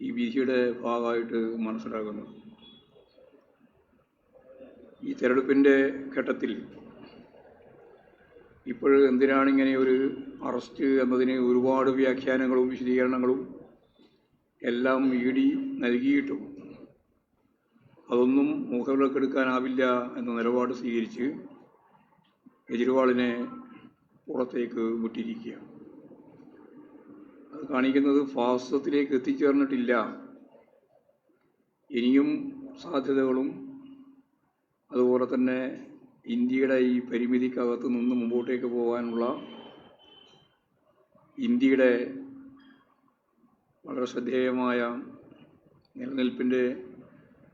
ഈ വിധിയുടെ ഭാഗമായിട്ട് മനസ്സിലാകുന്നു ഈ തെരഞ്ഞെടുപ്പിന്റെ ഘട്ടത്തിൽ ഇപ്പോൾ എന്തിനാണ് ഇങ്ങനെ ഒരു അറസ്റ്റ് എന്നതിന് ഒരുപാട് വ്യാഖ്യാനങ്ങളും വിശദീകരണങ്ങളും എല്ലാം ഇ ഡി നൽകിയിട്ടും അതൊന്നും മുഖവിലക്കെടുക്കാനാവില്ല എന്ന നിലപാട് സ്വീകരിച്ച് കെജ്രിവാളിനെ പുറത്തേക്ക് വിട്ടിരിക്കുകയാണ്. കാണിക്കുന്നത് ഫാസത്തിലേക്ക് എത്തിച്ചേർന്നിട്ടില്ല ഇനിയും സാധ്യതകളും. അതുപോലെ തന്നെ ഇന്ത്യയുടെ ഈ പരിമിതിക്കകത്ത് നിന്ന് മുമ്പോട്ടേക്ക് പോകാനുള്ള ഇന്ത്യയുടെ വളരെ ശ്രദ്ധേയമായ നിലനിൽപ്പിന്റെ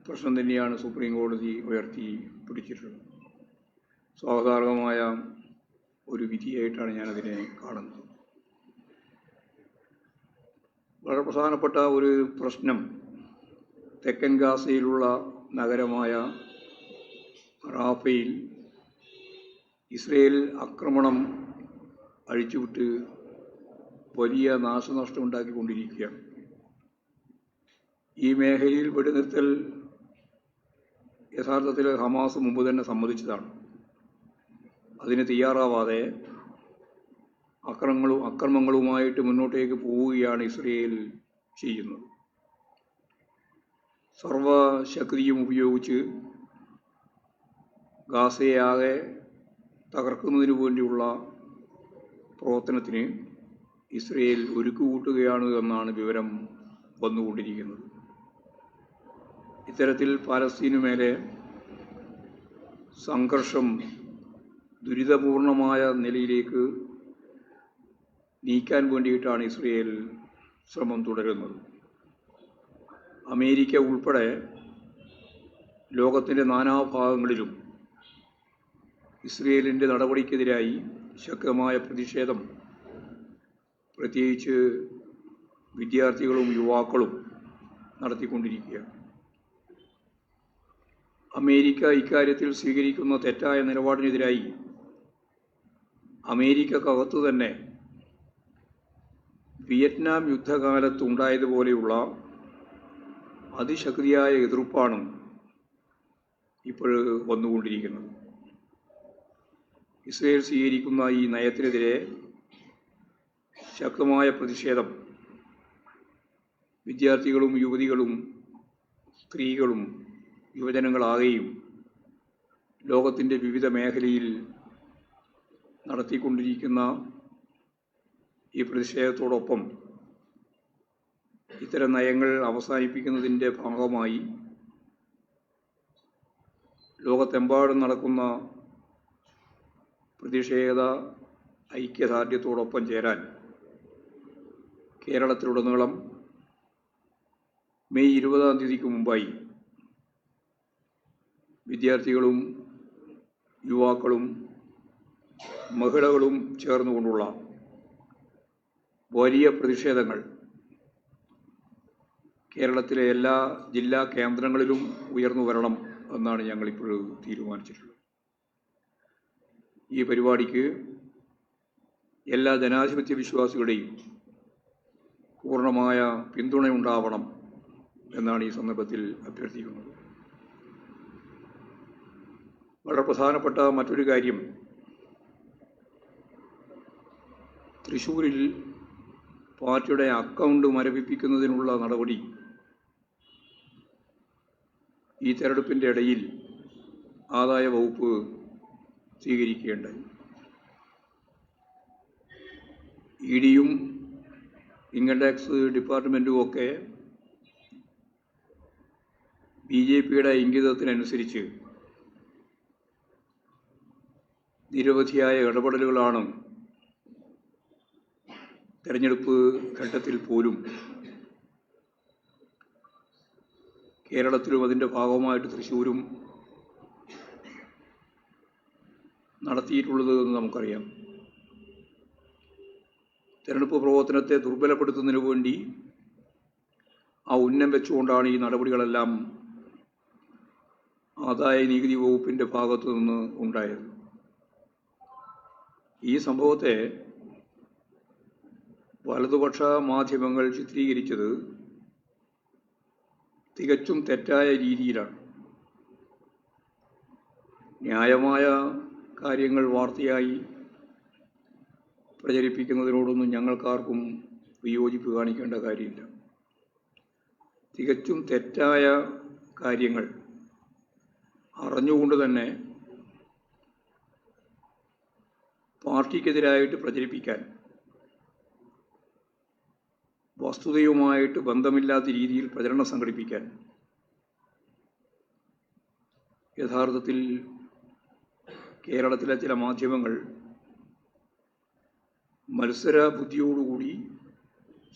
പ്രശ്നം തന്നെയാണ് സുപ്രീം കോടതി ഉയർത്തി പിടിച്ചിട്ടുള്ളത്. സ്വാഗതാർഹമായ ഒരു വിധിയായിട്ടാണ് ഞാനതിനെ കാണുന്നത്. വളരെ പ്രധാനപ്പെട്ട ഒരു പ്രശ്നം തെക്കൻ ഗാസയിലുള്ള നഗരമായ റാഫയിൽ ഇസ്രയേൽ ആക്രമണം അഴിച്ചുവിട്ട് വലിയ നാശനഷ്ടം ഉണ്ടാക്കിക്കൊണ്ടിരിക്കുകയാണ്. ഈ മേഖലയിൽ വെടിനിർത്തൽ യഥാർത്ഥത്തിൽ ഹമാസ് മുമ്പ് തന്നെ സമ്മതിച്ചതാണ്. അതിന് തയ്യാറാവാതെ അക്രമങ്ങളും അക്രമങ്ങളുമായിട്ട് മുന്നോട്ടേക്ക് പോവുകയാണ് ഇസ്രയേൽ ചെയ്യുന്നത്. സർവശക്തിയും ഉപയോഗിച്ച് ഗാസയാകെ തകർക്കുന്നതിന് വേണ്ടിയുള്ള പ്രവർത്തനത്തിന് ഇസ്രയേൽ ഒരുക്കുകൂട്ടുകയാണ് എന്നാണ് വിവരം വന്നുകൊണ്ടിരിക്കുന്നത്. ഇത്തരത്തിൽ പാലസ്തീനു മേലെ സംഘർഷം ദുരിതപൂർണമായ നിലയിലേക്ക് നീക്കാൻ വേണ്ടിയിട്ടാണ് ഇസ്രയേൽ ശ്രമം തുടരുന്നത്. അമേരിക്ക ഉൾപ്പെടെ ലോകത്തിന്റെ നാനാഭാഗങ്ങളിലും ഇസ്രയേലിന്റെ നടപടിക്കെതിരായി ശക്തമായ പ്രതിഷേധം പ്രത്യേകിച്ച് വിദ്യാർത്ഥികളും യുവാക്കളും നടത്തിക്കൊണ്ടിരിക്കുകയാണ്. അമേരിക്ക ഇക്കാര്യത്തിൽ സ്വീകരിക്കുന്ന തെറ്റായ നിലപാടിനെതിരായി അമേരിക്കക്കകത്തു തന്നെ വിയറ്റ്നാം യുദ്ധകാലത്ത് ഉണ്ടായതുപോലെയുള്ള അതിശക്തിയായ എതിർപ്പാണ് ഇപ്പോൾ വന്നുകൊണ്ടിരിക്കുന്നത്. ഇസ്രയേൽ സ്വീകരിക്കുന്ന ഈ നയത്തിനെതിരെ ശക്തമായ പ്രതിഷേധം. വിദ്യാർത്ഥികളും യുവതികളും സ്ത്രീകളും യുവജനങ്ങളാകെയും ലോകത്തിന്റെ വിവിധ മേഖലയിൽ നടത്തിക്കൊണ്ടിരിക്കുന്ന ഈ പ്രതിഷേധത്തോടൊപ്പം ഇത്തരം നയങ്ങൾ അവസാനിപ്പിക്കുന്നതിന്റെ ഭാഗമായി ലോകത്തെമ്പാടും നടക്കുന്ന പ്രതിഷേധ ഐക്യദാർഢ്യത്തോടൊപ്പം ചേരാൻ കേരളത്തിലുടനീളം മെയ് ഇരുപതാം തീയതിക്ക് മുമ്പായി വിദ്യാർത്ഥികളും യുവാക്കളും മഹിളകളും ചേർന്നുകൊണ്ടുള്ള വലിയ പ്രതിഷേധങ്ങൾ. കേരളത്തിലെ എല്ലാ ജില്ലാ കേന്ദ്രങ്ങളിലും ഉയർന്നു വരണം എന്നാണ് ഞങ്ങൾ ഞങ്ങളിപ്പോൾ തീരുമാനിച്ചിട്ടുള്ളത്. ഈ പരിപാടിക്ക് എല്ലാ ജനാധിപത്യ വിശ്വാസികളുടെയും പൂർണമായ പിന്തുണയുണ്ടാവണം എന്നാണ് ഈ സന്ദർഭത്തിൽ അഭ്യർത്ഥിക്കുന്നത്. വളരെ പ്രധാനപ്പെട്ട മറ്റൊരു കാര്യം തൃശ്ശൂരിൽ പാർട്ടിയുടെ അക്കൗണ്ട് മരവിപ്പിക്കുന്നതിനുള്ള നടപടി. ഈ തെരഞ്ഞെടുപ്പിന്റെ ഇടയിൽ ആദായ വകുപ്പ് സ്വീകരിക്കുകയുണ്ടായി ഇ ഡിയും ഇൻകം ടാക്സ് ഡിപ്പാർട്ട്മെന്റും ഒക്കെ ബി ജെ പിയുടെ ഇംഗിതത്തിനനുസരിച്ച് നിരവധിയായ ഇടപെടലുകളാണ് തെരഞ്ഞെടുപ്പ് ഘട്ടത്തിൽ പോലും കേരളത്തിലും അതിന്റെ ഭാഗമായിട്ട് തൃശ്ശൂരും നടത്തിയിട്ടുള്ളത് എന്ന് നമുക്കറിയാം. തെരഞ്ഞെടുപ്പ് പ്രവർത്തനത്തെ ദുർബലപ്പെടുത്തുന്നതിന് വേണ്ടി ആ ഉന്നം വെച്ചുകൊണ്ടാണ് ഈ നടപടികളെല്ലാം ആദായ നികുതി വകുപ്പിന്റെ ഭാഗത്തു നിന്ന് ഉണ്ടായത്. ഈ സംഭവത്തെ വലതുപക്ഷ മാധ്യമങ്ങൾ ചിത്രീകരിച്ചത് തികച്ചും തെറ്റായ രീതിയിലാണ്. ന്യായമായ കാര്യങ്ങൾ വാർത്തയായി പ്രചരിപ്പിക്കുന്നതിനോടൊന്നും ഞങ്ങൾക്കാർക്കും വിയോജിപ്പ് കാണിക്കേണ്ട കാര്യമില്ല. തികച്ചും തെറ്റായ കാര്യങ്ങൾ അറിഞ്ഞുകൊണ്ട് തന്നെ പാർട്ടിക്കെതിരായിട്ട് പ്രചരിപ്പിക്കാൻ വസ്തുതയുമായിട്ട് ബന്ധമില്ലാത്ത രീതിയിൽ പ്രചരണം സംഘടിപ്പിക്കാൻ യഥാർത്ഥത്തിൽ കേരളത്തിലെ ചില മാധ്യമങ്ങൾ മത്സര ബുദ്ധിയോടുകൂടി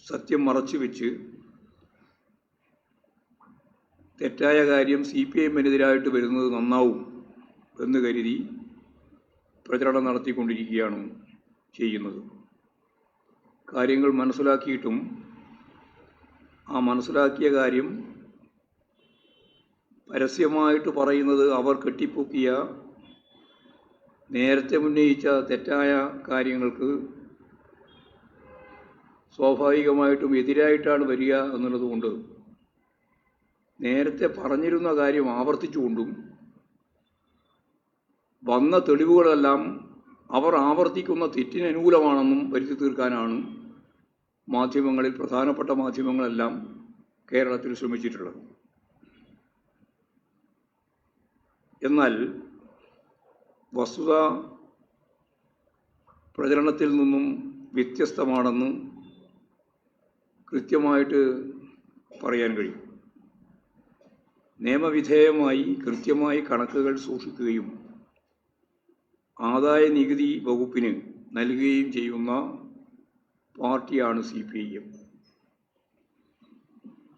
സത്യം മറച്ചു വെച്ച് തെറ്റായ കാര്യം സി പി എമ്മിനെതിരായിട്ട് വരുന്നത് നന്നാവും എന്ന് കരുതി പ്രചരണം നടത്തിക്കൊണ്ടിരിക്കുകയാണ് ചെയ്യുന്നത്. കാര്യങ്ങൾ മനസ്സിലാക്കിയിട്ടും ആ മനസ്സിലാക്കിയ കാര്യം പരസ്യമായിട്ട് പറയുന്നത് അവർ കെട്ടിപ്പൊക്കിയ നേരത്തെ ഉന്നയിച്ച തെറ്റായ കാര്യങ്ങൾക്ക് സ്വാഭാവികമായിട്ടും എതിരായിട്ടാണ് വരിക എന്നുള്ളതുകൊണ്ട് നേരത്തെ പറഞ്ഞിരുന്ന കാര്യം ആവർത്തിച്ചുകൊണ്ടും വന്ന തെളിവുകളെല്ലാം അവർ ആവർത്തിക്കുന്ന തെറ്റിനനുകൂലമാണെന്നും വരുത്തി തീർക്കാനാണ് മാധ്യമങ്ങളിൽ പ്രധാനപ്പെട്ട മാധ്യമങ്ങളെല്ലാം കേരളത്തിൽ ശ്രമിച്ചിട്ടുള്ളത്. എന്നാൽ വസ്തുത പ്രചരണത്തിൽ നിന്നും വ്യത്യസ്തമാണെന്ന് കൃത്യമായിട്ട് പറയാൻ കഴിയും. നിയമവിധേയമായി കൃത്യമായി കണക്കുകൾ സൂക്ഷിക്കുകയും ആദായ നികുതി വകുപ്പിന് നൽകുകയും ചെയ്യുന്ന പാർട്ടിയാണ് സി പി ഐ എം.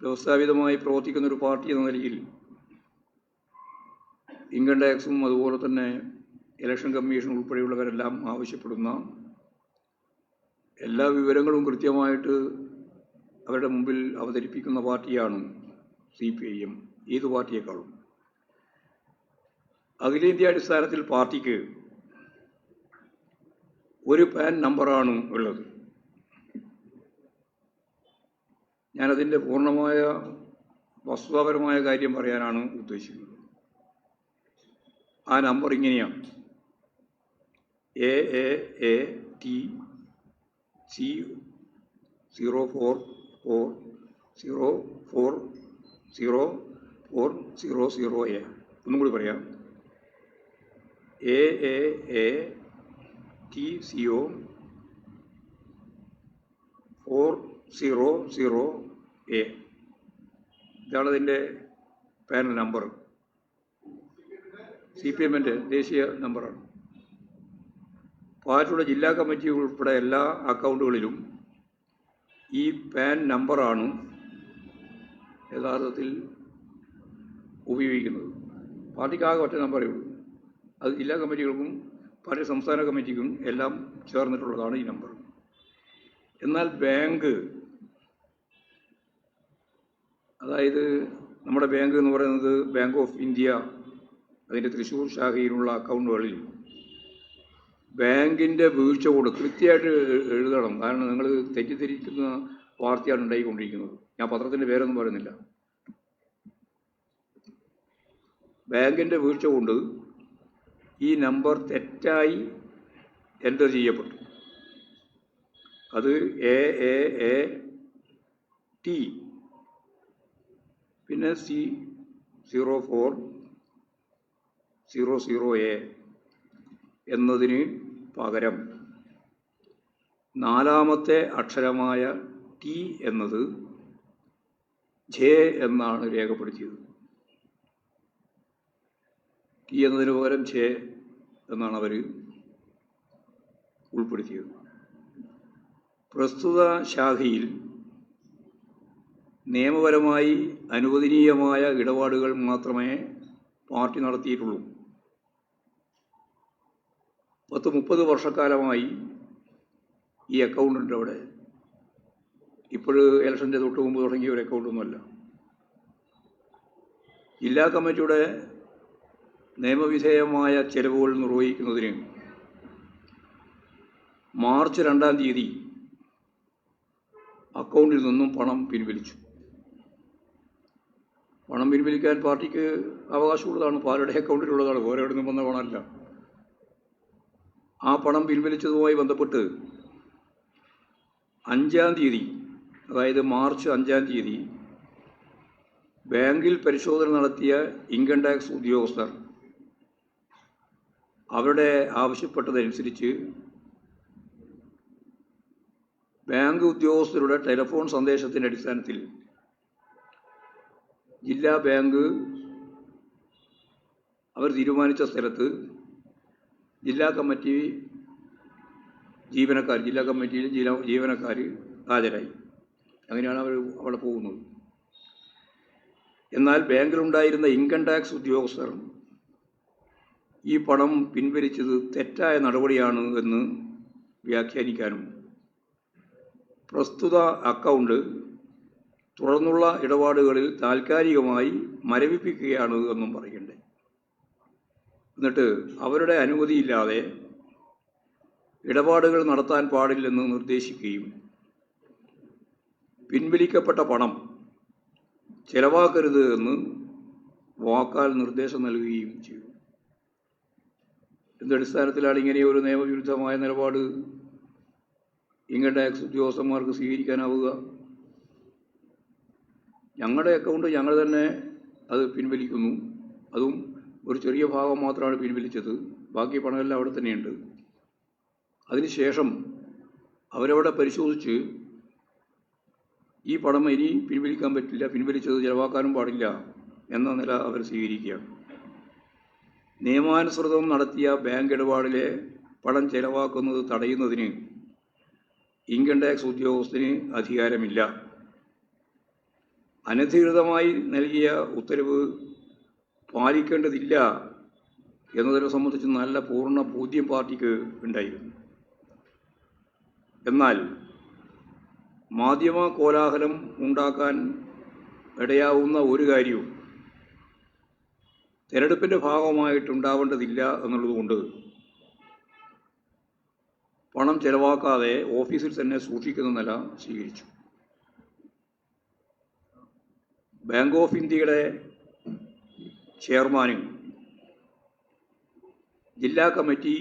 വ്യവസ്ഥാപിതമായി പ്രവർത്തിക്കുന്ന ഒരു പാർട്ടി എന്ന നിലയിൽ ഇൻകം ടാക്സും അതുപോലെ തന്നെ ഇലക്ഷൻ കമ്മീഷൻ ഉൾപ്പെടെയുള്ളവരെല്ലാം ആവശ്യപ്പെടുന്ന എല്ലാ വിവരങ്ങളും കൃത്യമായിട്ട് അവരുടെ മുമ്പിൽ അവതരിപ്പിക്കുന്ന പാർട്ടിയാണ് സി പി ഐ എം. ഏത് പാർട്ടിയേക്കാളും. അഖിലേന്ത്യാ അടിസ്ഥാനത്തിൽ പാർട്ടിക്ക് ഒരു പാൻ നമ്പറാണ് ഉള്ളത്. ഞാനതിന്റെ പൂർണമായ വസ്തുതാപരമായ കാര്യം പറയാനാണ് ഉദ്ദേശിക്കുന്നത്. ആ നമ്പർ ഇങ്ങനെയാണ്. A A A T C zero four four zero four zero four zero zero A. ഒന്നും കൂടി പറയാം. A A A T C O four zero zero A. ഇതാണ് പാനൽ നമ്പർ. സി പി എമ്മിന്റെ ദേശീയ നമ്പറാണ്. പാർട്ടിയുടെ ജില്ലാ കമ്മിറ്റി ഉൾപ്പെടെ എല്ലാ അക്കൗണ്ടുകളിലും ഈ പാൻ നമ്പറാണ് യഥാർത്ഥത്തിൽ ഉപയോഗിക്കുന്നത്. പാർട്ടിക്കാകെ ഒറ്റ നമ്പറേ ഉള്ളൂ. അത് ജില്ലാ കമ്മിറ്റികൾക്കും പാർട്ടി സംസ്ഥാന കമ്മിറ്റിക്കും എല്ലാം ചേർന്നിട്ടുള്ളതാണ് ഈ നമ്പർ. എന്നാൽ ബാങ്ക് അതായത് നമ്മുടെ ബാങ്ക് എന്ന് പറയുന്നത് ബാങ്ക് ഓഫ് ഇന്ത്യ അതിന്റെ തൃശ്ശൂർ ശാഖയിലുള്ള അക്കൗണ്ടുകളിൽ ബാങ്കിന്റെ വീഴ്ച കൂടെ കൃത്യമായിട്ട് എഴുതണം. കാരണം നിങ്ങൾ തെറ്റിദ്ധരിക്കുന്ന വാർത്തയാണ് ഉണ്ടായിക്കൊണ്ടിരിക്കുന്നത്. ഞാൻ പത്രത്തിന്റെ പേരൊന്നും പറയുന്നില്ല. ബാങ്കിന്റെ വീഴ്ച കൊണ്ട് ഈ നമ്പർ തെറ്റായി എന്റർ ചെയ്യപ്പെട്ടു. അത് എ എ എ ടി പിന്നെ C zero four zero zero A എന്നതിന് പകരം നാലാമത്തെ അക്ഷരമായ ടി എന്നത് ജെ എന്നാണ് രേഖപ്പെടുത്തിയത്. ടി എന്നതിന് പകരം ജെ എന്നാണ് അവർ ഉൾപ്പെടുത്തിയത്. പ്രസ്തുത ശാഖയിൽ നിയമപരമായി അനുവദനീയമായ ഇടപാടുകൾ മാത്രമേ പാർട്ടി നടത്തിയിട്ടുള്ളൂ. പത്ത് മുപ്പത് വർഷക്കാലമായി ഈ അക്കൗണ്ടുണ്ട് അവിടെ. ഇപ്പോൾ ഇലക്ഷന്റെ തൊട്ട് മുമ്പ് തുടങ്ങിയ ഒരു അക്കൗണ്ടൊന്നുമല്ല ജില്ലാ കമ്മിറ്റിയുടെ നിയമവിധേയമായ ചെലവുകൾ നിർവഹിക്കുന്നതിന് മാർച്ച് രണ്ടാം തീയതി അക്കൗണ്ടിൽ നിന്നും പണം പിൻവലിച്ചു. പണം പിൻവലിക്കാൻ പാർട്ടിക്ക് അവകാശമുള്ളതാണ് പാലയുടെ അക്കൗണ്ടിലുള്ളതാണ് വേറെ എവിടെ നിന്നും വന്ന പണമല്ല. ആ പണം പിൻവലിച്ചതുമായി ബന്ധപ്പെട്ട് അഞ്ചാം തീയതി അതായത് മാർച്ച് അഞ്ചാം തീയതി ബാങ്കിൽ പരിശോധന നടത്തിയ ഇൻകം ടാക്സ് ഉദ്യോഗസ്ഥർ അവരുടെ ആവശ്യപ്പെട്ടതനുസരിച്ച് ബാങ്ക് ഉദ്യോഗസ്ഥരുടെ ടെലിഫോൺ സന്ദേശത്തിന്റെ അടിസ്ഥാനത്തിൽ ജില്ലാ ബാങ്ക് അവർ തീരുമാനിച്ച സ്ഥലത്ത് ജില്ലാ കമ്മിറ്റി ജീവനക്കാർ ജില്ലാ കമ്മിറ്റിയിൽ ജില്ലാ ജീവനക്കാർ ഹാജരായി. അങ്ങനെയാണ് അവർ അവിടെ പോകുന്നത്. എന്നാൽ ബാങ്കിലുണ്ടായിരുന്ന ഇൻകം ടാക്സ് ഉദ്യോഗസ്ഥർ ഈ പണം പിൻവലിച്ചത് തെറ്റായ നടപടിയാണ് എന്ന് വ്യാഖ്യാനിക്കാനും പ്രസ്തുത അക്കൗണ്ട് തുടർന്നുള്ള ഇടപാടുകളിൽ താൽക്കാലികമായി മരവിപ്പിക്കുകയാണ് എന്നും പറയണ്ടേ എന്നിട്ട് അവരുടെ അനുമതിയില്ലാതെ ഇടപാടുകൾ നടത്താൻ പാടില്ലെന്ന് നിർദ്ദേശിക്കുകയും പിൻവലിക്കപ്പെട്ട പണം ചെലവാക്കരുത് എന്ന് വാക്കാൽ നിർദ്ദേശം നൽകുകയും ചെയ്തു. എന്തടിസ്ഥാനത്തിലാണ് ഇങ്ങനെ ഒരു നിയമവിരുദ്ധമായ നിലപാട് ഇൻകം ടാക്സ് ഉദ്യോഗസ്ഥന്മാർക്ക് സ്വീകരിക്കാനാവുക. ഞങ്ങളുടെ അക്കൗണ്ട് ഞങ്ങൾ തന്നെ അത് പിൻവലിക്കുന്നു. അതും ഒരു ചെറിയ ഭാഗം മാത്രമാണ് പിൻവലിച്ചത്. ബാക്കി പണമെല്ലാം അവിടെ തന്നെയുണ്ട്. അതിനുശേഷം അവരവിടെ പരിശോധിച്ച് ഈ പണം ഇനി പിൻവലിക്കാൻ പറ്റില്ല പിൻവലിച്ചത് ചിലവാക്കാനും പാടില്ല എന്ന നില അവർ സ്വീകരിക്കുകയാണ്. നിയമാനുസൃതം നടത്തിയ ബാങ്ക് ഇടപാടിലെ പണം ചിലവാക്കുന്നത് തടയുന്നതിന് ഇൻകം ടാക്സ് ഉദ്യോഗസ്ഥന് അധികാരമില്ല. അനധികൃതമായി നൽകിയ ഉത്തരവ് പാലിക്കേണ്ടതില്ല എന്നതിനെ സംബന്ധിച്ച് നല്ല പൂർണ ബോധ്യം പാർട്ടിക്ക് ഉണ്ടായിരുന്നു. എന്നാൽ മാധ്യമ കോലാഹലം ഉണ്ടാക്കാൻ ഇടയാവുന്ന ഒരു കാര്യവും തിരഞ്ഞെടുപ്പിന്റെ ഭാഗമായിട്ടുണ്ടാവേണ്ടതില്ല എന്നുള്ളതുകൊണ്ട് പണം ചെലവാക്കാതെ ഓഫീസിൽ തന്നെ സൂക്ഷിക്കുന്ന നില സ്വീകരിച്ചു. ബാങ്ക് ഓഫ് ഇന്ത്യയുടെ ചെയർമാനും ജില്ലാ കമ്മിറ്റി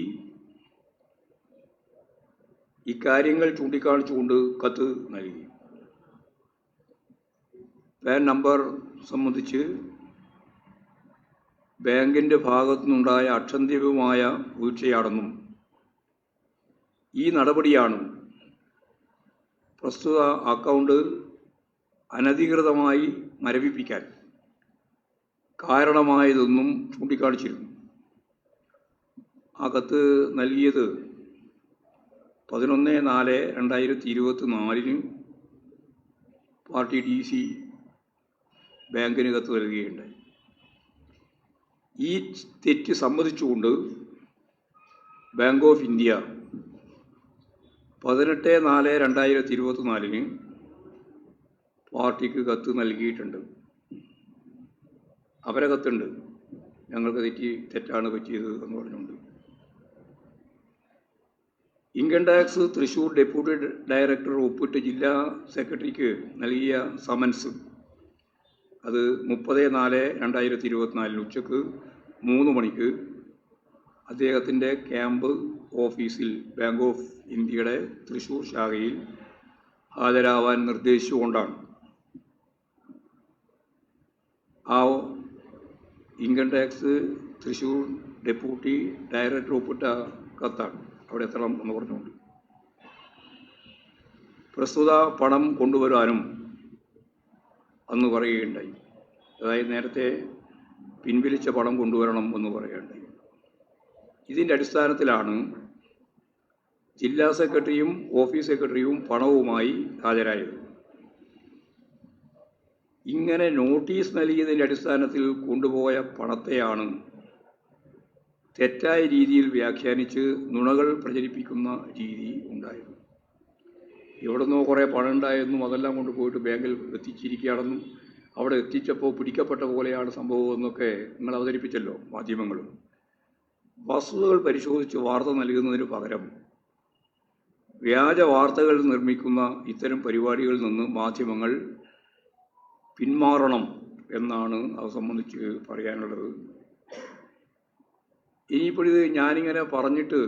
ഇക്കാര്യങ്ങൾ ചൂണ്ടിക്കാണിച്ചുകൊണ്ട് കത്ത് നൽകി. പാൻ നമ്പർ സംബന്ധിച്ച് ബാങ്കിന്റെ ഭാഗത്തുനിന്നുണ്ടായ അക്ഷന്തിപമായ വീഴ്ചയാണെന്നും ഈ നടപടിയാണ് പ്രസ്തുത അക്കൗണ്ട് അനധികൃതമായി മരവിപ്പിക്കാൻ. കാരണമായതൊന്നും ചൂണ്ടിക്കാണിച്ചിരുന്നു. ആ കത്ത് നൽകിയത് പതിനൊന്ന് നാല് രണ്ടായിരത്തി ഇരുപത്തി നാലിന് പാർട്ടി ഡി സി ബാങ്കിന് കത്ത് നൽകുകയുണ്ടായി. ഈ തെറ്റ് സമ്മതിച്ചുകൊണ്ട് ബാങ്ക് ഓഫ് ഇന്ത്യ പതിനെട്ട് നാല് രണ്ടായിരത്തി ഇരുപത്തി നാലിന് പാർട്ടിക്ക് കത്ത് നൽകിയിട്ടുണ്ട്. അവരെ കത്തുണ്ട്. ഞങ്ങൾക്ക് തെറ്റി തെറ്റാണ് പറ്റിയത് എന്ന് പറഞ്ഞുകൊണ്ട്. Income tax Thrissur deputy director ഒപ്പിട്ട് ജില്ലാ സെക്രട്ടറിക്ക് നൽകിയ സമൻസ്. അത് മുപ്പത് നാല് രണ്ടായിരത്തി ഇരുപത്തിനാലിന് ഉച്ചയ്ക്ക് മൂന്ന് മണിക്ക് അദ്ദേഹത്തിന്റെ ക്യാമ്പ് ഓഫീസിൽ ബാങ്ക് ഓഫ് ഇന്ത്യയുടെ തൃശൂർ ശാഖയിൽ ഹാജരാവാൻ നിർദ്ദേശിച്ചുകൊണ്ടാണ്. ആ income tax Thrissur deputy director ഒപ്പിട്ട കത്താണ്. അവിടെ എത്തണം എന്ന് പറഞ്ഞുകൊണ്ട്. പ്രസ്തുത പണം കൊണ്ടുവരാനും അന്ന് പറയുകയുണ്ടായി. അതായത് നേരത്തെ പിൻവലിച്ച പണം കൊണ്ടുവരണം എന്ന് പറയുകയുണ്ടായി. ഇതിന്റെ അടിസ്ഥാനത്തിലാണ് ജില്ലാ സെക്രട്ടറിയും ഓഫീസ് സെക്രട്ടറിയും പണവുമായി ഹാജരായത്. ഇങ്ങനെ നോട്ടീസ് നൽകിയതിന്റെ അടിസ്ഥാനത്തിൽ കൊണ്ടുപോയ പണത്തെയാണ് തെറ്റായ രീതിയിൽ വ്യാഖ്യാനിച്ച് നുണകൾ പ്രചരിപ്പിക്കുന്ന രീതി ഉണ്ടായിരുന്നു. എവിടുന്നോ കുറേ പണം ഉണ്ടായെന്നും അതെല്ലാം കൊണ്ട് പോയിട്ട് ബാങ്കിൽ എത്തിച്ചിരിക്കുകയാണെന്നും അവിടെ എത്തിച്ചപ്പോൾ പിടിക്കപ്പെട്ട പോലെയാണ് സംഭവം എന്നൊക്കെ നിങ്ങൾ അവതരിപ്പിച്ചല്ലോ മാധ്യമങ്ങൾ വസ്തുതകൾ പരിശോധിച്ച് വാർത്ത നൽകുന്നതിന് പകരം വ്യാജ വാർത്തകൾ നിർമ്മിക്കുന്ന ഇത്തരം പരിപാടികളിൽ നിന്ന് മാധ്യമങ്ങൾ പിന്മാറണം എന്നാണ് അത് സംബന്ധിച്ച് പറയാനുള്ളത്. ഇനിയിപ്പോഴിത് ഞാനിങ്ങനെ പറഞ്ഞിട്ട്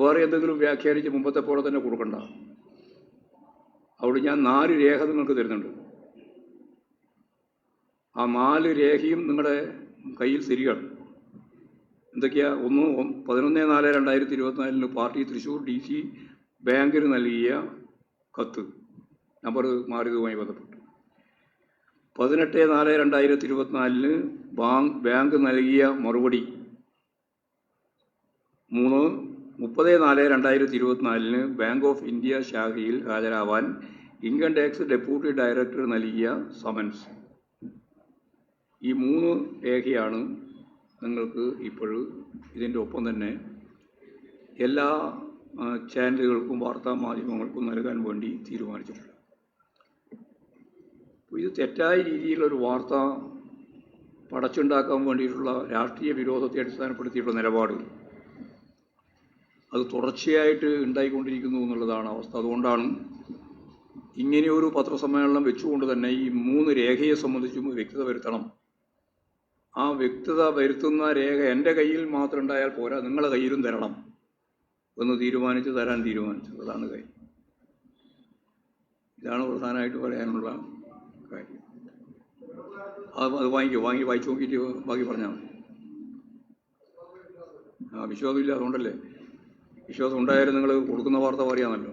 വേറെ എന്തെങ്കിലും വ്യാഖ്യാനിച്ച് മുമ്പത്തെ പോലെ തന്നെ കൊടുക്കണ്ട. അവിടെ ഞാൻ നാല് രേഖ നിങ്ങൾക്ക് തരുന്നുണ്ട്. ആ നാല് രേഖയും നിങ്ങളുടെ കയ്യിൽ തിരികാണ് എന്തൊക്കെയാ? ഒന്ന് പതിനൊന്ന് നാല് രണ്ടായിരത്തി ഇരുപത്തിനാലിന് പാർട്ടി തൃശ്ശൂർ ഡി സി ബാങ്കിന് നൽകിയ കത്ത്. നമ്പർ മാറിയതുമായി ബന്ധപ്പെട്ട്. പതിനെട്ട് നാല് രണ്ടായിരത്തി ഇരുപത്തിനാലിന് ബാങ്ക് ബാങ്ക് നൽകിയ മറുപടി മൂന്ന് മുപ്പത് നാല് രണ്ടായിരത്തി ഇരുപത്തിനാലിന് ബാങ്ക് ഓഫ് ഇന്ത്യ ശാഖയിൽ ഹാജരാവാൻ ഇൻകം ടാക്സ് ഡെപ്യൂട്ടി ഡയറക്ടർ നൽകിയ സമൻസ്. ഈ മൂന്ന് രേഖയാണ് നിങ്ങൾക്ക് ഇപ്പോൾ ഇതിന്റെ ഒപ്പം തന്നെ എല്ലാ ചാനലുകൾക്കും വാർത്താ മാധ്യമങ്ങൾക്കും നൽകാൻ വേണ്ടി തീരുമാനിച്ചിട്ടുള്ളത്. അപ്പോൾ ഇത് തെറ്റായ രീതിയിലൊരു വാർത്ത പടച്ചുണ്ടാക്കാൻ വേണ്ടിയിട്ടുള്ള രാഷ്ട്രീയ വിരോധത്തെ അടിസ്ഥാനപ്പെടുത്തിയിട്ടുള്ള നിലപാട്. അത് തുടർച്ചയായിട്ട് ഉണ്ടായിക്കൊണ്ടിരിക്കുന്നു എന്നുള്ളതാണ് അവസ്ഥ. അതുകൊണ്ടാണ് ഇങ്ങനെയൊരു പത്രസമ്മേളനം വെച്ചുകൊണ്ട് തന്നെ ഈ മൂന്ന് രേഖയെ സംബന്ധിച്ചും വ്യക്തത വരുത്തണം. ആ വ്യക്തത വരുത്തുന്ന രേഖ എന്റെ കയ്യിൽ മാത്രം ഉണ്ടായാൽ പോരാ നിങ്ങളെ കയ്യിലും തരണം എന്ന് തീരുമാനിച്ച് തരാൻ തീരുമാനിച്ചു അതാണ് കാര്യം ഇതാണ് പ്രധാനമായിട്ട് പറയാനുള്ള അത് വാങ്ങിക്കോ വാങ്ങി വായിച്ചു നോക്കിയിട്ട് ബാക്കി പറഞ്ഞാൽ മതി. ആ വിശ്വാസമില്ല അതുകൊണ്ടല്ലേ. വിശ്വാസം ഉണ്ടായാലും നിങ്ങൾ കൊടുക്കുന്ന വാർത്ത പറയാമല്ലോ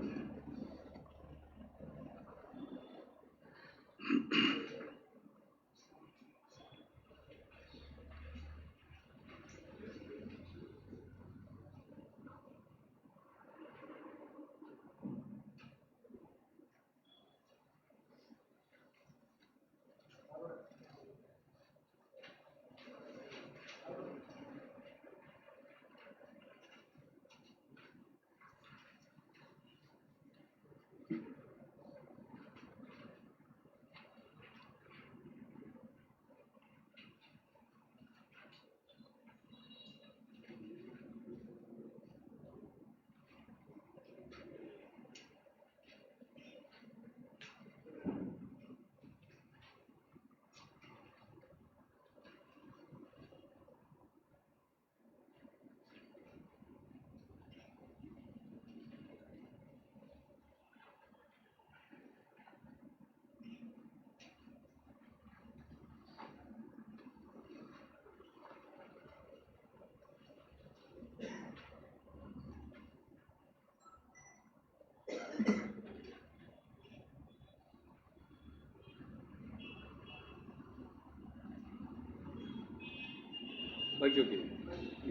വായിച്ചു നോക്കി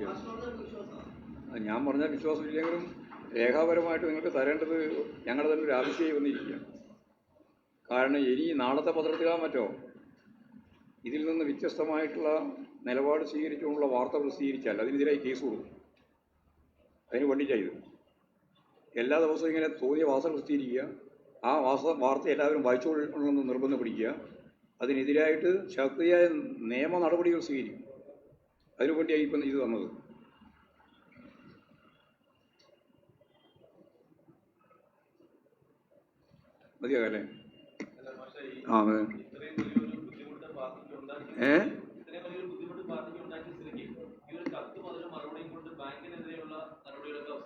അത് ഞാൻ പറഞ്ഞ വിശ്വാസമില്ലെങ്കിലും രേഖാപരമായിട്ട് നിങ്ങൾക്ക് തരേണ്ടത് ഞങ്ങളുടെ തന്നെ ഒരു ആവശ്യമായി വന്നിരിക്കുകയാണ്. കാരണം ഇനി നാളത്തെ പത്രത്തിലാൻ മറ്റോ? ഇതിൽ നിന്ന് വ്യത്യസ്തമായിട്ടുള്ള നിലപാട് സ്വീകരിച്ചുകൊണ്ടുള്ള വാർത്ത പ്രസിദ്ധീകരിച്ചാൽ അതിനെതിരായി കേസ് കൊടുക്കും. അതിന് വേണ്ടിയിട്ടാണ് ഇത്. എല്ലാ ദിവസവും ഇങ്ങനെ തോന്നിയ വാർത്ത പ്രസിദ്ധീകരിക്കുക. ആ വാസ വാർത്ത എല്ലാവരും വായിച്ചുകൊള്ളണമെന്ന് നിർബന്ധം പിടിക്കുക. അതിനെതിരായിട്ട് ശക്തിയായ നിയമ നടപടികൾ സ്വീകരിക്കും. അതിനു വേണ്ടിയാണ് ഇപ്പം ഇത് തന്നത് മതിയാകല്ലേ? ആ അതെ. ഏ?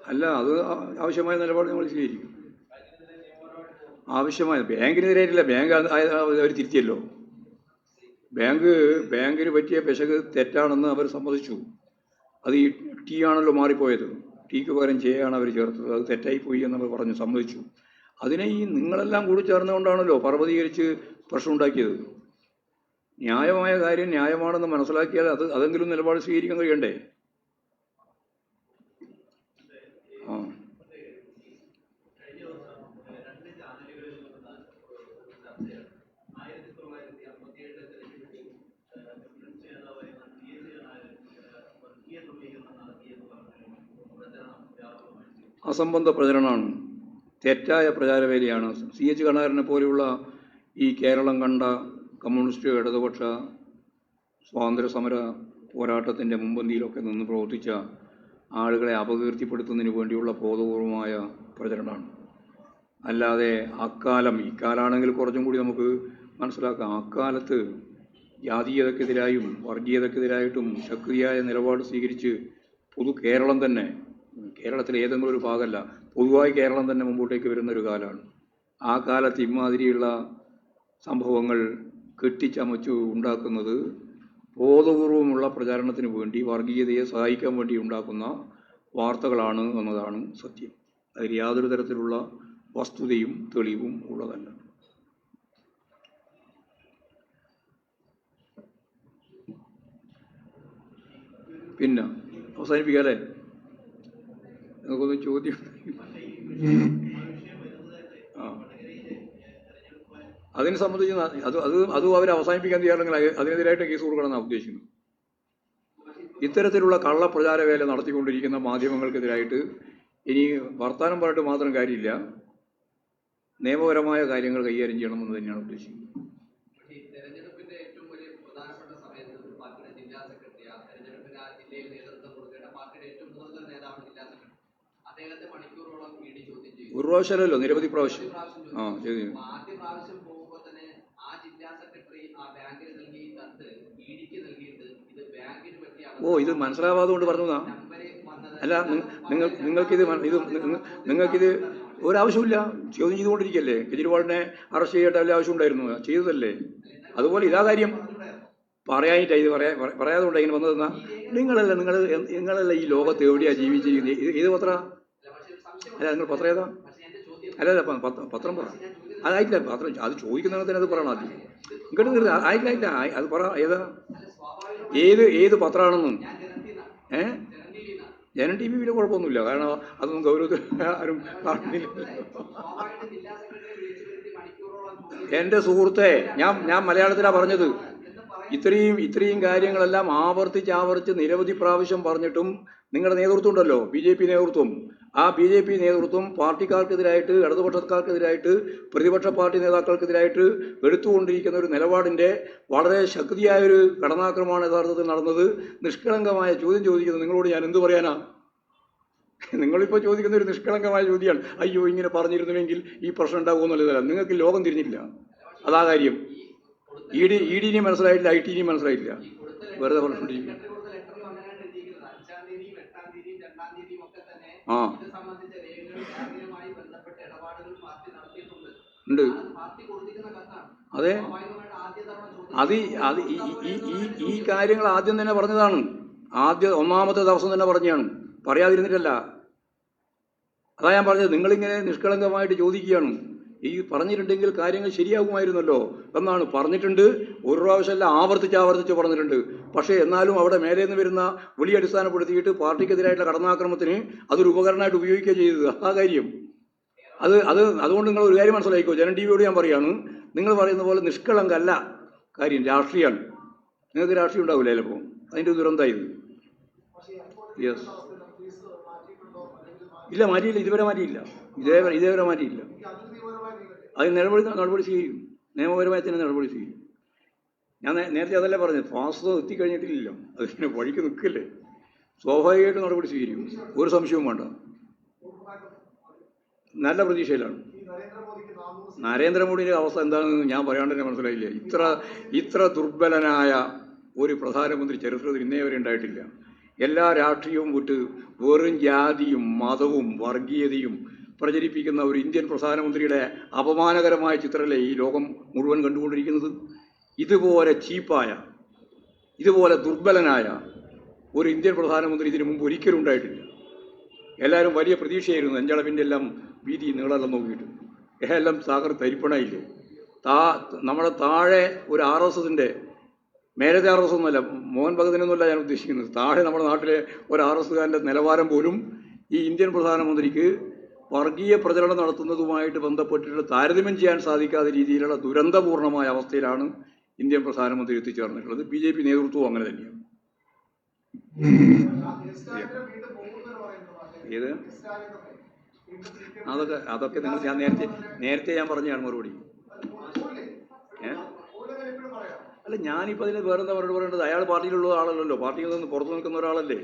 അല്ല അത് ആ- ആവശ്യമായ നിലപാട് നമ്മൾ സ്വീകരിക്കും. ആവശ്യമായ ബാങ്കിനെതിരായിട്ടില്ല. ബാങ്ക് അവർ തിരുത്തിയല്ലോ. ബാങ്ക് ബാങ്കിന് പറ്റിയ പിശക് തെറ്റാണെന്ന് അവർ സമ്മതിച്ചു. അത് ഈ ടി ആണല്ലോ മാറിപ്പോയത്. ടീക്ക് പകരം ചെയ്യാണ് അവർ ചേർത്തത്. അത് തെറ്റായിപ്പോയി എന്നവർ പറഞ്ഞു സമ്മതിച്ചു. അതിനെ ഈ നിങ്ങളെല്ലാം കൂടി ചേർന്നുകൊണ്ടാണല്ലോ പർവതീകരിച്ച് പ്രശ്നമുണ്ടാക്കിയത്. ന്യായമായ കാര്യം ന്യായമാണെന്ന് മനസ്സിലാക്കിയാൽ അത് അതെങ്കിലും നിലപാട് സ്വീകരിക്കാൻ കഴിയണ്ടേ? ആ. അസംബന്ധ പ്രചരണമാണ്. തെറ്റായ പ്രചാരവേലിയാണ്. സി എച്ച് കണാരനെ പോലെയുള്ള ഈ കേരളം കണ്ട കമ്മ്യൂണിസ്റ്റ് ഇടതുപക്ഷ സ്വാതന്ത്ര്യ സമര പോരാട്ടത്തിന്റെ മുമ്പന്തിയിലൊക്കെ നിന്ന് പ്രവർത്തിച്ച ആളുകളെ അപകീർത്തിപ്പെടുത്തുന്നതിന് വേണ്ടിയുള്ള ബോധപൂർവമായ പ്രചരണമാണ്. അല്ലാതെ അക്കാലം ഇക്കാലാണെങ്കിൽ കുറച്ചും കൂടി നമുക്ക് മനസ്സിലാക്കാം. അക്കാലത്ത് ജാതീയതക്കെതിരായും വർഗീയതക്കെതിരായിട്ടും ശക്തിയായ നിലപാട് സ്വീകരിച്ച് പൊതു കേരളം തന്നെ കേരളത്തിലെ ഏതെങ്കിലും ഒരു ഭാഗമല്ല പൊതുവായി കേരളം തന്നെ മുമ്പോട്ടേക്ക് വരുന്ന ഒരു കാലമാണ്. ആ കാലത്ത് ഇമാതിരിയുള്ള സംഭവങ്ങൾ കെട്ടിച്ചമച്ചു ഉണ്ടാക്കുന്നത് ബോധപൂർവമുള്ള പ്രചാരണത്തിന് വേണ്ടി വർഗീയതയെ സഹായിക്കാൻ വേണ്ടി ഉണ്ടാക്കുന്ന വാർത്തകളാണ് എന്നതാണ് സത്യം. അതിൽ യാതൊരു തരത്തിലുള്ള വസ്തുതയും തെളിവും ഉള്ളതല്ല. പിന്നെ അവസാനിപ്പിക്കാല്ലേ? നമുക്കൊന്ന് ചോദ്യം. അതിനെ സംബന്ധിച്ച് അത് അത് അതും അവർ അവസാനിപ്പിക്കാൻ തയ്യാറെങ്കിൽ അത് അതിനെതിരായിട്ട് കേസ് കൊടുക്കണമെന്നാണ് ഉദ്ദേശിക്കുന്നത്. ഇത്തരത്തിലുള്ള കള്ളപ്രചാര വേല നടത്തിക്കൊണ്ടിരിക്കുന്ന മാധ്യമങ്ങൾക്കെതിരായിട്ട് ഇനി വർത്തമാനം പറഞ്ഞിട്ട് മാത്രം കാര്യമില്ല. നിയമപരമായ കാര്യങ്ങൾ കൈകാര്യം ചെയ്യണമെന്ന് തന്നെയാണ് ഉദ്ദേശിക്കുന്നത് ഈ തെരഞ്ഞെടുപ്പിന്റെ ഏറ്റവും വലിയ പ്രധാനപ്പെട്ട സമയത്ത് ഒരു പാർട്ടിയുടെ ജില്ലാ സെക്രട്ടറി ആ തെരഞ്ഞെടുപ്പിന് ആ ജില്ലയിൽ നേതൃത്വം കൊടുക്കേണ്ട പാർട്ടിയുടെ ഏറ്റവും മുതിർന്ന നേതാവാണ് ജില്ലാ സെക്രട്ടറി അദ്ദേഹത്തെ മണിക്കൂറോളം ഇ ഡി ചോദ്യം ചെയ്തു ഒരു പ്രാവശ്യമല്ലല്ലോ നിരവധി പ്രാവശ്യം. ആ. ചെയ്തു. ഓ ഇത് മനസ്സിലാവാതെ കൊണ്ട് പറഞ്ഞതാ അല്ല നിങ്ങൾ നിങ്ങൾക്കിത് ഇത് ഇത് നിങ്ങ- നിങ്ങൾക്കിത് ഒരാവശ്യമില്ല ചോദ്യം ചെയ്തുകൊണ്ടിരിക്കല്ലേ? കെജ്രിവാളിനെ അറസ്റ്റ് ചെയ്യേണ്ട ആവശ്യം ഉണ്ടായിരുന്നു ചെയ്തതല്ലേ? അതുപോലെ ഇതാ കാര്യം. പറയാനായിട്ട് ഇത് പറയാ പറ- പറയാതെ കൊണ്ട് ഇങ്ങനെ വന്നതെന്നാ? നിങ്ങളല്ല നിങ്ങൾ നിങ്ങളല്ല ഈ ലോകത്ത് എവിടെയാണ് ജീവിച്ചിരിക്കുന്നത് ഇത് ഏത് പത്ര അല്ല നിങ്ങൾ പത്രം ഏതാ? അല്ല അല്ല പത്ര- പറ. അതായിട്ടില്ല പത്രം അത് ചോദിക്കുന്നതിന് അത് പറയണം ആദ്യം. ഇങ്ങോട്ട് നിർത്തി. ആയിട്ടില്ല ആയിട്ടില്ല. അത് പറ ഏതാ? ഏത് ഏത് പത്രമാണെന്നും. ഏ? ജനം ടി വിയിൽ കുഴപ്പമൊന്നുമില്ല. കാരണം അതൊന്നും ഗൗരവത്തിൽ ആരും കാണുന്നില്ല എന്റെ സുഹൃത്തെ ഞാൻ ഞാൻ മലയാളത്തിലാണ് പറഞ്ഞത്. ഇത്രയും ഇത്രയും കാര്യങ്ങളെല്ലാം ആവർത്തിച്ച് ആവർത്തിച്ച് നിരവധി പ്രാവശ്യം പറഞ്ഞിട്ടും നിങ്ങളുടെ നേതൃത്വം ഉണ്ടല്ലോ ബി ജെ പി നേതൃത്വം. ആ ബി ജെ പി നേതൃത്വം പാർട്ടിക്കാർക്കെതിരായിട്ട് ഇടതുപക്ഷക്കാർക്കെതിരായിട്ട് പ്രതിപക്ഷ പാർട്ടി നേതാക്കൾക്കെതിരായിട്ട് എടുത്തുകൊണ്ടിരിക്കുന്ന ഒരു നിലപാടിന്റെ വളരെ ശക്തിയായ ഒരു കടന്നാക്രമണമാണ് യഥാർത്ഥത്തിൽ നടന്നത്. നിഷ്കളങ്കമായ ചോദ്യം ചോദിക്കുന്നത് നിങ്ങളോട് ഞാൻ എന്ത് പറയാനാ? നിങ്ങളിപ്പോൾ ചോദിക്കുന്ന ഒരു നിഷ്കളങ്കമായ ചോദ്യമാണ്. അയ്യോ ഇങ്ങനെ പറഞ്ഞിരുന്നുവെങ്കിൽ ഈ പ്രശ്നം ഉണ്ടാകുമെന്നുള്ളതല്ല നിങ്ങൾക്ക് ലോകം തിരിഞ്ഞില്ല അതാ കാര്യം. ഇ ഡി ഇ ഡിനെയും മനസ്സിലായിട്ടില്ല ഐ ടിനെയും മനസ്സിലായിട്ടില്ല. വെറുതെ പറഞ്ഞുകൊണ്ടിരിക്കുക കൊടുത്ത ലെറ്ററിൽ അങ്ങനെയാണ് എഴുതിയിരിക്കുന്നത് അഞ്ചാം തീയതിയും എട്ടാം തീയതിയും രണ്ടാം തീയതിയും ഒക്കെ തന്നെ ആ ഇത് സംബന്ധിച്ച ബന്ധപ്പെട്ട ഇടപാടുകൾ പാർട്ടി നടത്തിയിട്ടുണ്ട്. ഉണ്ട്. അത് അതെ. അത് ഈ കാര്യങ്ങൾ ആദ്യം തന്നെ പറഞ്ഞതാണ്. ആദ്യ ഒന്നാമത്തെ ദിവസം തന്നെ പറഞ്ഞതാണ് പറയാതിരുന്നിട്ടല്ല. അതാ ഞാൻ പറഞ്ഞത്. നിങ്ങളിങ്ങനെ നിഷ്കളങ്കമായിട്ട് ചോദിക്കുകയാണ്. ഈ പറഞ്ഞിട്ടുണ്ടെങ്കിൽ കാര്യങ്ങൾ ശരിയാകുമായിരുന്നല്ലോ. എന്നാണ് പറഞ്ഞിട്ടുണ്ട്. ഒരു പ്രാവശ്യമല്ല ആവർത്തിച്ച് ആവർത്തിച്ച് പറഞ്ഞിട്ടുണ്ട്. പക്ഷേ എന്നാലും അവിടെ മേലെ നിന്ന് വരുന്ന വിളി അടിസ്ഥാനപ്പെടുത്തിയിട്ട് പാർട്ടിക്കെതിരായിട്ടുള്ള കടന്നാക്രമത്തിന് അതൊരു ഉപകരണമായിട്ട് ഉപയോഗിക്കുക ചെയ്തത്. ആ കാര്യം. അത് അത് അതുകൊണ്ട് നിങ്ങൾ ഒരു കാര്യം മനസ്സിലാക്കിക്കോ. ജനൻ ടി വിയോട് ഞാൻ പറയാണ്. നിങ്ങൾ പറയുന്ന പോലെ നിഷ്കളങ്കല്ല കാര്യം. രാഷ്ട്രീയമാണ് നിങ്ങൾക്ക് രാഷ്ട്രീയം ഉണ്ടാവില്ല ചിലപ്പോൾ? അതിന്റെ ദുരന്തമായി യെസ് ഇല്ല മാറ്റിയില്ല. ഇതുവരെ മാറ്റിയില്ല. ഇതേവരെ ഇതേവരെ മാറ്റിയില്ല. അത് നടപടി നടപടി സ്വീകരിക്കും. നിയമപരമായി തന്നെ നടപടി സ്വീകരിക്കും. ഞാൻ നേരത്തെ അതല്ല പറഞ്ഞത്? ഫാസ്റ്റ് എത്തിക്കഴിഞ്ഞിട്ടില്ലല്ലോ. അത് പിന്നെ വഴിക്ക് നിൽക്കില്ലേ? സ്വാഭാവികമായിട്ട് നടപടി സ്വീകരിക്കും. ഒരു സംശയവും വേണ്ട. നല്ല പ്രതീക്ഷയിലാണ്. നരേന്ദ്രമോദിയുടെ അവസ്ഥ എന്താണെന്ന് ഞാൻ പറയാണ്ട് തന്നെ മനസ്സിലായില്ല? ഇത്ര ഇത്ര ദുർബലനായ ഒരു പ്രധാനമന്ത്രി ചരിത്രത്തിൽ ഇന്നേ വരെ ഉണ്ടായിട്ടില്ല. എല്ലാ രാഷ്ട്രീയവും വിട്ട് വെറും ജാതിയും മതവും വർഗീയതയും പ്രചരിപ്പിക്കുന്ന ഒരു ഇന്ത്യൻ പ്രധാനമന്ത്രിയുടെ അപമാനകരമായ ചിത്രമല്ലേ ഈ ലോകം മുഴുവൻ കണ്ടുകൊണ്ടിരിക്കുന്നത്? ഇതുപോലെ ചീപ്പായ ഇതുപോലെ ദുർബലനായ ഒരു ഇന്ത്യൻ പ്രധാനമന്ത്രി ഇതിനു മുമ്പ് ഒരിക്കലും ഉണ്ടായിട്ടില്ല. എല്ലാവരും വലിയ പ്രതീക്ഷയായിരുന്നു. അഞ്ചളവിന്റെ എല്ലാം വീതി നീളെല്ലാം നോക്കിയിട്ട്. എല്ലാം സാഗർ തരിപ്പണയില്ലേ? താ നമ്മുടെ താഴെ ഒരു ആർ എസ് എസിന്റെ മേലത്തെ ആർ എസ് ഒന്നുമല്ല മോഹൻ ഭഗതിനൊന്നുമല്ല ഞാൻ ഉദ്ദേശിക്കുന്നത്. താഴെ നമ്മുടെ നാട്ടിലെ ഒരു ആർ എസ്സുകാരന്റെ നിലവാരം പോലും ഈ ഇന്ത്യൻ പ്രധാനമന്ത്രിക്ക് വർഗീയ പ്രചരണം നടത്തുന്നതുമായിട്ട് ബന്ധപ്പെട്ടിട്ട് താരതമ്യം ചെയ്യാൻ സാധിക്കാത്ത രീതിയിലുള്ള ദുരന്തപൂർണമായ അവസ്ഥയിലാണ് ഇന്ത്യൻ പ്രധാനമന്ത്രി എത്തിച്ചേർന്നിട്ടുള്ളത്. ബി ജെ പി നേതൃത്വവും അങ്ങനെ തന്നെയാണ്. ഏത്? അതൊക്കെ അതൊക്കെ നിങ്ങൾ ഞാൻ നേരത്തെ നേരത്തെ ഞാൻ പറഞ്ഞതാണ് മറുപടി. അല്ല ഞാനിപ്പോൾ അതിന് വേറെന്താ മറുപടി പറയേണ്ടത്? അയാൾ പാർട്ടിയിലുള്ള ആളല്ലല്ലോ. പാർട്ടിയിൽ നിന്ന് പുറത്തു നിൽക്കുന്ന ഒരാളല്ലേ?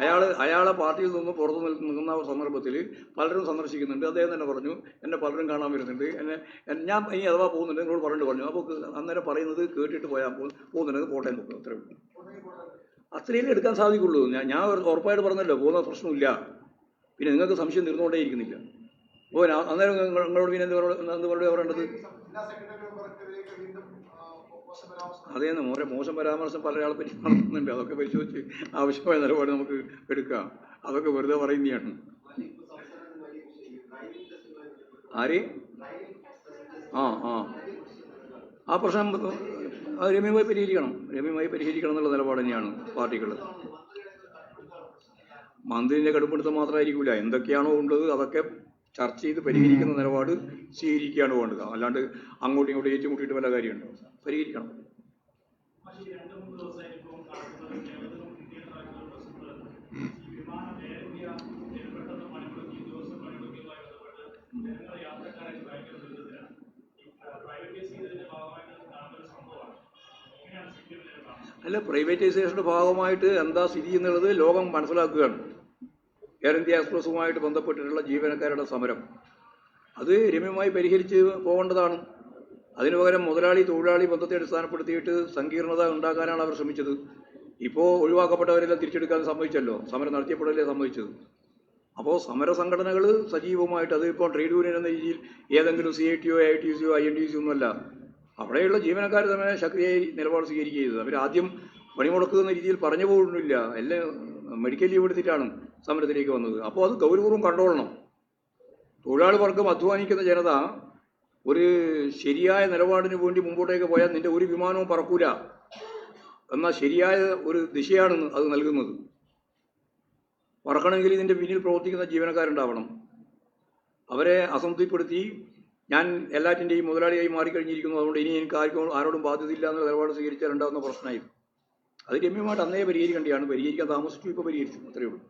അയാൾ അയാളെ പാർട്ടിയിൽ നിന്ന് പുറത്തു നിൽ- നിൽക്കുന്ന സന്ദർഭത്തിൽ പലരും സന്ദർശിക്കുന്നുണ്ട്. അദ്ദേഹം തന്നെ പറഞ്ഞു എന്നെ പലരും കാണാൻ വരുന്നുണ്ട്. എന്നെ ഞാൻ ഈ അഥവാ പോകുന്നുണ്ട് നിങ്ങളോട് പറഞ്ഞിട്ട് പറഞ്ഞു. അപ്പോൾ അന്നേരം പറയുന്നത് കേട്ടിട്ട് പോയാൽ പോ- പോകുന്നുണ്ടെങ്കിൽ പോട്ടെ എന്ന് അത്രേ ഉള്ളൂ അത്രയും എടുക്കാൻ സാധിക്കുള്ളൂ. ഞാൻ ഞാൻ ഉറപ്പായിട്ട് പറഞ്ഞല്ലോ പോകുന്ന പ്രശ്നമില്ല. പിന്നെ നിങ്ങൾക്ക് സംശയം തീർന്നുകൊണ്ടേ ഇരിക്കുന്നില്ല. അപ്പോൾ അന്നേരം നിങ്ങളോട് പിന്നെ എന്ത് എന്ത് പറയേണ്ടത്? അതേന്ന് മോശം മോശം പരാമർശം പലരാളെ പറ്റി നടത്തുന്നുണ്ട് അതൊക്കെ പരിശോധിച്ച് ആവശ്യമായ നിലപാട് നമുക്ക് എടുക്കാം. അതൊക്കെ വെറുതെ പറയുന്നതാണ്. ആര്? ആ ആ. ആ പ്രശ്നം രമ്യമായി പരിഹരിക്കണം. രമ്യമായി പരിഹരിക്കണം എന്നുള്ള നിലപാട് തന്നെയാണ് പാർട്ടികൾ മന്ത്രിന്റെ കടുപ്പെടുത്തം മാത്രമായിരിക്കില്ല എന്തൊക്കെയാണോ ഉള്ളത് അതൊക്കെ ചർച്ച ചെയ്ത് പരിഹരിക്കുന്ന നിലപാട് സ്വീകരിക്കുകയാണ് വേണ്ടത്. അല്ലാണ്ട് അങ്ങോട്ടും ഇങ്ങോട്ടും ഏറ്റുമുട്ടിയിട്ട് വല്ല കാര്യമുണ്ടോ? പരിഹരിക്കണം. അല്ല പ്രൈവറ്റൈസേഷന്റെ ഭാഗമായിട്ട് എന്താ സ്ഥിതി എന്നുള്ളത് ലോകം മനസ്സിലാക്കുകയാണ്. എയർ ഇന്ത്യ എക്സ്പ്രസുമായിട്ട് ബന്ധപ്പെട്ടിട്ടുള്ള ജീവനക്കാരുടെ സമരം. അത് രമ്യമായി പരിഹരിച്ച് പോകേണ്ടതാണ്. അതിനു പകരം മുതലാളി തൊഴിലാളി ബന്ധത്തെ അടിസ്ഥാനപ്പെടുത്തിയിട്ട് സങ്കീർണത ഉണ്ടാക്കാനാണ് അവർ ശ്രമിച്ചത്. ഇപ്പോൾ ഒഴിവാക്കപ്പെട്ടവരെല്ലാം തിരിച്ചെടുക്കാൻ സമ്മതിച്ചല്ലോ. സമരം നടത്തിയപ്പോഴല്ലേ സമ്മതിച്ചത്. അപ്പോൾ സമര സംഘടനകൾ സജീവമായിട്ട് അതിപ്പോൾ ട്രേഡ് യൂണിയൻ എന്ന രീതിയിൽ ഏതെങ്കിലും സി ഐ ടി ഒ ഐ ടി സിയോ ഐ എൻ ടി സിയോ ഒന്നുമല്ല. അവിടെയുള്ള ജീവനക്കാർ തന്നെ ശക്തിയായി നിലപാട് സ്വീകരിക്കുക ചെയ്തത് അവർ ആദ്യം പണിമുടക്കുന്ന രീതിയിൽ പറഞ്ഞു പോകുന്നില്ല എല്ലാം മെഡിക്കൽ ലീവ് എടുത്തിട്ടാണ് സമരത്തിലേക്ക് വന്നത്. അപ്പോൾ അത് ഗൗരവപൂർവം കണ്ടോളണം. തൊഴിലാളി വർഗം അധ്വാനിക്കുന്ന ജനത ഒരു ശരിയായ നിലപാടിന് വേണ്ടി മുമ്പോട്ടേക്ക് പോയാൽ നിന്റെ ഒരു വിമാനവും പറക്കൂല. എന്നാൽ ശരിയായ ഒരു ദിശയാണ് അത് നൽകുന്നത്. പറക്കണമെങ്കിൽ ഇതിന്റെ പിന്നിൽ പ്രവർത്തിക്കുന്ന ജീവനക്കാരുണ്ടാവണം. അവരെ അസംതൃപ്തിപ്പെടുത്തി ഞാൻ എല്ലാറ്റിന്റെയും മുതലാളിയായി മാറിക്കഴിഞ്ഞിരിക്കുന്നു. അതുകൊണ്ട് ഇനി എനിക്ക് ആർക്കും ആരോടും ബാധ്യതയില്ല എന്ന നിലപാട് സ്വീകരിച്ചാൽ ഉണ്ടാകുന്ന പ്രശ്നമായിരുന്നു. അത് രമ്യമായിട്ട് അന്നേ പരിഹരിക്കേണ്ടതാണ്. പരിഹരിക്കാൻ താമസിച്ചു ഇപ്പോൾ പരിഹരിച്ചു. അത്രയേ ഉള്ളൂ.